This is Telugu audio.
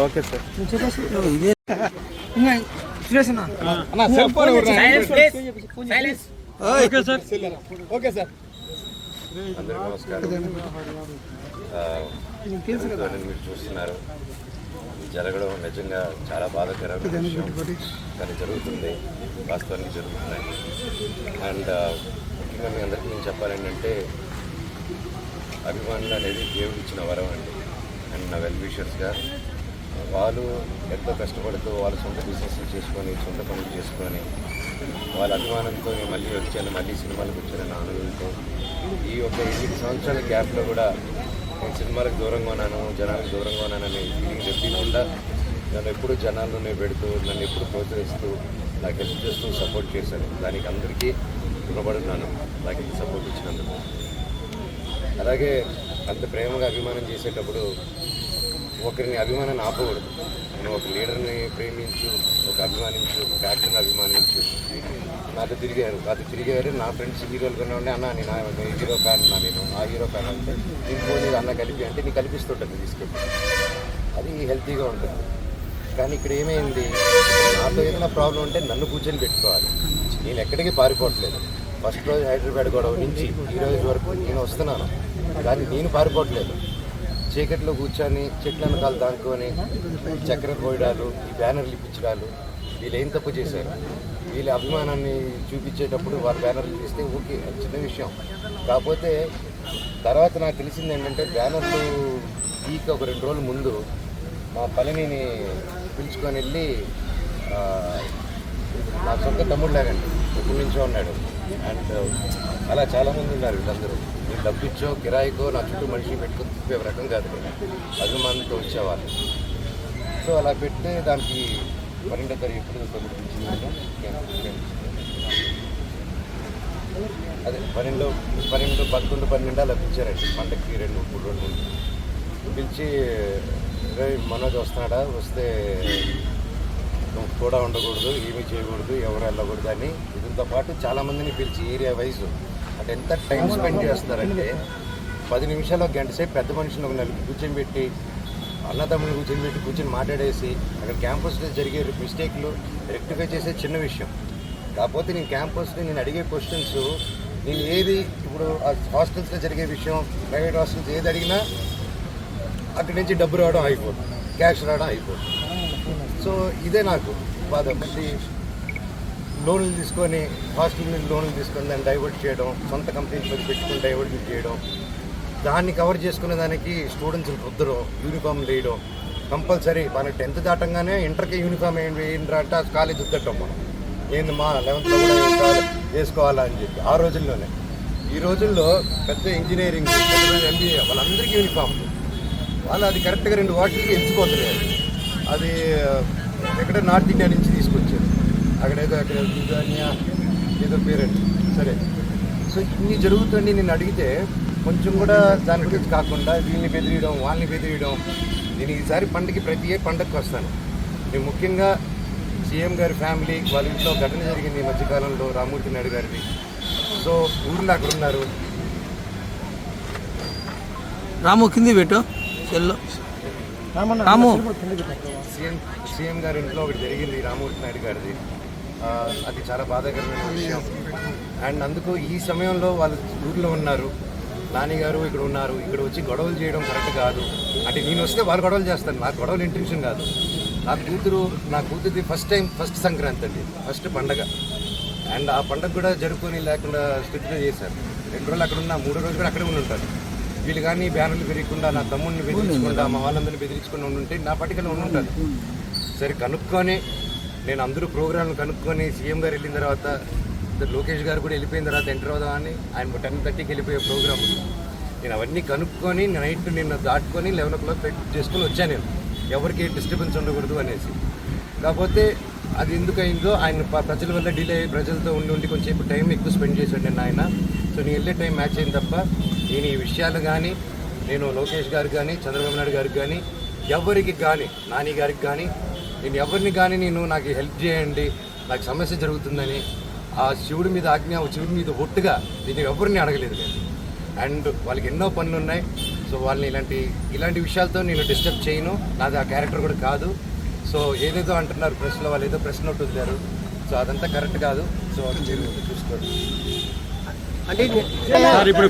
Okay sir. Okay sir. Okay నమస్కారం మీరు చూస్తున్నారు. జరగడం నిజంగా చాలా బాధాకరమైన విషయం. కానీ జరుగుతుంది. వాస్తవానికి జరుగుతున్నాయి. అండ్ ముఖ్యంగా మీ అందరికీ నేను చెప్పాలేంటంటే అభిమానులు అనేది దేవుడు ఇచ్చిన వరం అండి. అండ్ నా వెల్ విషర్స్గా వాళ్ళు ఎంతో కష్టపడుతూ వాళ్ళ సొంత బిజినెస్ చేసుకొని సొంత పనులు చేసుకొని వాళ్ళ అభిమానంతో నేను మళ్ళీ వచ్చాను మళ్ళీ సినిమాలకు వచ్చాను ఆనందంతో ఈ ఒక ఎనిమిది సంవత్సరాల గ్యాప్లో కూడా నేను సినిమాలకు దూరంగా ఉన్నాను జనాలకు దూరంగా ఉన్నానని ఫీలింగ్ తెప్పించకుండా నన్ను ఎప్పుడు జనాల్లోనే పెడుతూ నన్ను ఎప్పుడు ప్రోత్సహిస్తూ నాకు హెల్ప్ చేస్తూ సపోర్ట్ చేశాను దానికి అందరికీ రుణపడుతున్నాను. నాకు ఇంత సపోర్ట్ ఇచ్చినందుకు. అలాగే అంత ప్రేమగా అభిమానం చేసేటప్పుడు ఒకరిని అభిమానాన్ని ఆపకూడదు. నేను ఒక లీడర్ని ప్రేమించు ఒక అభిమానించు ఒక యాక్టర్ని అభిమానించు. నాతో తిరిగారు. నాతో తిరిగారు. నా ఫ్రెండ్స్ హీరోలు కొనండి అన్న నేను నా హీరో ఫ్యాన్ నా నేను ఆ హీరో ఫ్యాన్ అంటే ఇంకో పోనీ అన్న కలిపి. అంటే నీకు కల్పిస్తుంటుంది తీసుకెళ్ళి. అది హెల్తీగా ఉంటుంది. కానీ ఇక్కడ ఏమైంది? నాతో ఏదైనా ప్రాబ్లం ఉంటే నన్ను కూర్చొని పెట్టుకోవాలి. నేను ఎక్కడికి పారిపోవట్లేదు. ఫస్ట్ రోజు హైదరాబాద్ గొడవ నుంచి ఈ రోజు వరకు నేను వస్తున్నాను. కానీ నేను పారిపోవట్లేదు. చీకట్లో కూర్చొని చెట్ల వెనకాల దానుకొని చక్కెర పోయడాలు ఈ బ్యానర్లు ఇప్పించడాలు వీళ్ళు ఏం తప్పు చేశారు? వీళ్ళ అభిమానాన్ని చూపించేటప్పుడు వాళ్ళ బ్యానర్లు తీస్తే ఊరికి చిన్న విషయం. కాకపోతే తర్వాత నాకు తెలిసింది ఏంటంటే బ్యానర్లు ఈక ఒక రెండు రోజుల ముందు మా పళనిని పిలుచుకొని వెళ్ళి నా సొంత తమ్ముడు లాగండి ఇప్పటి నుంచో ఉన్నాడు. అండ్ uh, అలా చాలామంది ఉన్నారు వీళ్ళందరూ. నేను డబ్బిచ్చో కిరాయికో నా చుట్టూ మనిషి పెట్టుకుని తిప్పే రకం కాదు నేను. వచ్చేవాళ్ళు. సో అలా పెడితే దానికి పన్నెండో తారీఖు ఎప్పుడు అదే పన్నెండు పన్నెండు పదకొండు పన్నెండు అలా పిలిచారండి. పండగకి రెండు మూడు రోజులు పిలిచి రే మనోజ్ వస్తున్నాడా? వస్తే కూడా ఉండకూడదు ఏమీ చేయకూడదు ఎవరు వెళ్ళకూడదు అని. దీంతో పాటు చాలామందిని పిలిచి ఏరియా వైజ్ అంటే ఎంత టైం స్పెండ్ చేస్తారంటే పది నిమిషాలు ఒక గంట సేపు పెద్ద మనిషిని ఒక నలుగురు కూర్చొని పెట్టి అన్నదమ్ములు కూర్చొని పెట్టి కూర్చొని మాట్లాడేసి అక్కడ క్యాంపస్లో జరిగే మిస్టేక్లు రెక్టిఫై చేసే చిన్న విషయం. కాకపోతే నేను క్యాంపస్లో నేను అడిగే క్వశ్చన్స్ నేను ఏది ఇప్పుడు హాస్టల్స్లో జరిగే విషయం ప్రైవేట్ హాస్టల్స్ ఏది అడిగినా అక్కడి నుంచి డబ్బు రావడం అయిపోతుంది క్యాష్ రావడం అయిపోతుంది సో ఇదే నాకు బాధ. మళ్ళీ లోన్లు తీసుకొని హాస్టల్ మీద లోన్లు తీసుకొని దాన్ని డైవర్ట్ చేయడం సొంత కంపెనీస్ పెట్టుకుని పెట్టుకొని డైవర్ట్ చేయడం దాన్ని కవర్ చేసుకునే దానికి స్టూడెంట్స్ రుద్దడం యూనిఫామ్ వేయడం కంపల్సరీ మన టెన్త్ దాటంగానే ఇంటర్కి యూనిఫామ్ ఏంటి అంటే కాలేజ్ ఉద్దటం మనం. ఏంది మా లెవెన్త్లో కూడా వేసుకోవాలా అని చెప్పి ఆ రోజుల్లోనే. ఈ రోజుల్లో పెద్ద ఇంజనీరింగ్ ఎంబీఏ వాళ్ళందరికీ యూనిఫామ్ వాళ్ళు అది కరెక్ట్గా రెండు వాటికి ఎంచుకోవట్లేదు అది ఎక్కడ నార్త్ ఇండియా నుంచి తీసుకొచ్చారు. అక్కడ ఏదో అక్కడ బిర్యానియా ఏదో పేరండి. సరే. సో ఇన్ని జరుగుతుంది నేను అడిగితే కొంచెం కూడా దాని గురించి కాకుండా వీళ్ళని బెదిరియడం వాళ్ళని బెదిరియడం నేను ఈసారి పండుగకి ప్రతి ఏ పండగకి వస్తాను. నేను ముఖ్యంగా సీఎం గారి ఫ్యామిలీ వాళ్ళ ఇంట్లో ఘటన జరిగింది ఈ మధ్యకాలంలో రామూర్తి నాయుడు గారిది. సో ఊర్లో అక్కడ ఉన్నారు. రాము కింది పెట్టు. సెల్లో. రాము. సీఎం సీఎం గారి ఇంట్లో ఒకటి జరిగింది రామూర్తి నాయుడు గారిది. అది చాలా బాధాకరమైన విషయం. అండ్ అందుకు ఈ సమయంలో వాళ్ళు ఊర్లో ఉన్నారు. నాని గారు ఇక్కడ ఉన్నారు. ఇక్కడ వచ్చి గొడవలు చేయడం కరెక్ట్ కాదు. అంటే నేను వస్తే వాళ్ళు గొడవలు చేస్తాను నాకు గొడవలు ఇంటెన్షన్ కాదు. నా కూతురు నా కూతురిది ఫస్ట్ టైం ఫస్ట్ సంక్రాంతి అండి. ఫస్ట్ పండగ. అండ్ ఆ పండగ కూడా జరుపుకొని లేకుండా స్ట్రిక్ట్గా చేశారు. రెండు రోజులు అక్కడ ఉన్నా మూడో రోజు కూడా అక్కడే ఉండి ఉంటారు. వీళ్ళు కానీ బ్యానర్లు పెరగకుండా నా తమ్ముడిని బెదిరించకుండా మా వాళ్ళందరినీ బెదిరించకుండా ఉండుంటే నా పట్టికలో ఉండుంటారు. సరే కనుక్కొని నేను అందరూ ప్రోగ్రాంలు కనుక్కొని సీఎం గారు వెళ్ళిన తర్వాత లోకేష్ గారు కూడా వెళ్ళిపోయిన తర్వాత ఎంటర్ అవుదామని ఆయన టెన్ థర్టీకి వెళ్ళిపోయే ప్రోగ్రామ్ నేను అవన్నీ కనుక్కొని నైట్ నిన్న దాటుకొని లెవెన్ ఓ క్లాక్ చేసుకొని వచ్చాను నేను. ఎవరికి డిస్టర్బెన్స్ ఉండకూడదు అనేసి. కాకపోతే అది ఎందుకు అయిందో ఆయన ప్రజల వల్ల డిలే అయ్యి ప్రజలతో ఉండి ఉండి కొంచెం టైం ఎక్కువ స్పెండ్ చేశాడు నేను ఆయన. సో నేను వెళ్ళే టైం మ్యాచ్ అయింది తప్ప నేను ఈ విషయాలు కానీ నేను లోకేష్ గారు కానీ చంద్రబాబు నాయుడు గారికి కానీ ఎవరికి కానీ నాని గారికి కానీ నేను ఎవరిని కానీ నేను నాకు హెల్ప్ చేయండి నాకు సమస్య జరుగుతుందని ఆ శివుడి మీద ఆజ్ఞ శివుడి మీద ఒట్టుగా నేను ఎవరిని అడగలేదు నేను. అండ్ వాళ్ళకి ఎన్నో పనులు ఉన్నాయి. సో వాళ్ళని ఇలాంటి ఇలాంటి విషయాలతో నేను డిస్టర్బ్ చేయను. నాది ఆ క్యారెక్టర్ కూడా కాదు. సో ఏదేదో అంటున్నారు ప్రెస్లో వాళ్ళు ఏదో ప్రెస్ నోట్ వదిలారు. సో అదంతా కరెక్ట్ కాదు. సో అది చూసుకోండి. సార్ ఇప్పుడు